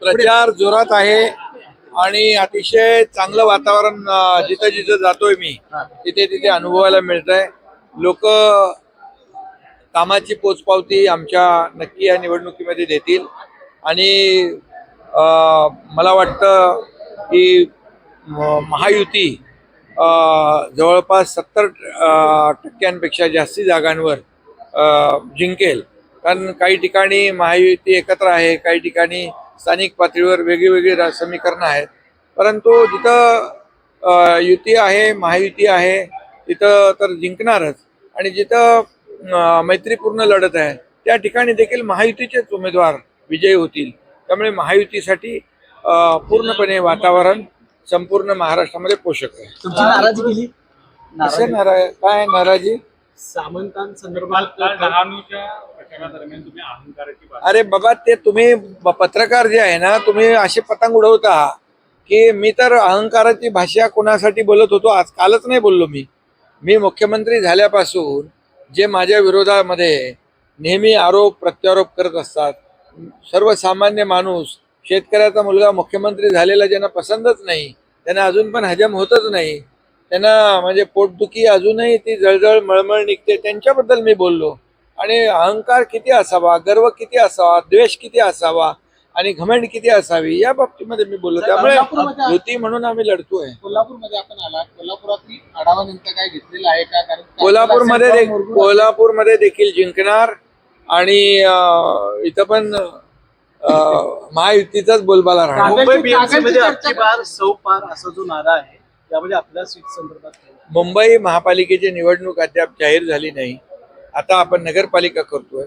प्रचार जोरात आहे आणि अतिशय चांगलं वातावरण जिथं जिथं जातोय मी तिथे तिथे अनुभवायला मिळत आहे लोक कामाची पोचपावती आमच्या नक्की या निवडणुकीमध्ये देतील. आणि मला वाटतं की महायुती जवळपास सत्तर टक्क्यांपेक्षा जास्ती जागांवर जिंकेल. कारण काही ठिकाणी महायुती एकत्र आहे काही ठिकाणी स्थानिक पातळीवर वेगळी वेगळी समीकरणं आहेत. परंतु जिथं युती आहे महायुती आहे तिथं तर जिंकणारच. आणि जिथं मैत्रीपूर्ण लढत आहे त्या ठिकाणी देखील महायुतीचेच उमेदवार विजयी होतील. त्यामुळे महायुतीसाठी पूर्णपणे वातावरण संपूर्ण महाराष्ट्रामध्ये पोषक आहे. नाराज काय नाराजी? सामंतांसंदर्भात काल डहाणूच्या प्रचारादरम्यान तुम्ही अहंकाराची बाजू अरे बाबा ते तुम्ही ब- पत्रकार जे आहे ना तुम्ही असे पतंग उडवता की मी तर अहंकाराची भाषा कोणासाठी बोलत होतो आज कालच नाही बोललो मी. मी मुख्यमंत्री झाल्यापासून जे माझ्या विरोधामध्ये नेहमी आरोप प्रत्यारोप करत असतात. सर्वसामान्य माणूस शेतकऱ्याचा मुलगा मुख्यमंत्री झालेला ज्यांना पसंतच नाही त्यांना अजून पण हजम होतच नाही. त्यांना म्हणजे पोटदुखी अजूनही ती जळजळ मळमळ निघते त्यांच्याबद्दल मी बोललो. आणि अहंकार किती असावा गर्व किती असावा द्वेष किती असावा आणि घमंड किती असावी या बाबतीमध्ये मी बोललो. त्यामुळे युती म्हणून आम्ही लढतोय. कोल्हापूरमध्ये आपण आला कोल्हापुरातील आढावा नेमका काय घेतलेला आहे का? कारण कोल्हापूरमध्ये कोल्हापूरमध्ये देखील जिंकणार आणि इथं पण महायुतीचाच बोलबाला राहणार. मुंबई बीएमसी मध्ये बार सौ पार असा जो नारा आहे त्यामध्ये आपल्या सीट संदर्भात? मुंबई महापालिकेची निवडणूक अद्याप जाहीर झाली नाही. आता आपण नगरपालिका करतोय.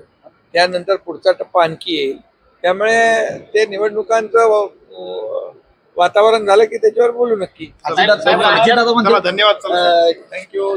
त्यानंतर पुढचा टप्पा आणखी येईल. त्यामुळे ते निवडणुकांचं वातावरण झालं की त्याच्यावर बोलू नक्की. धन्यवाद. थँक्यू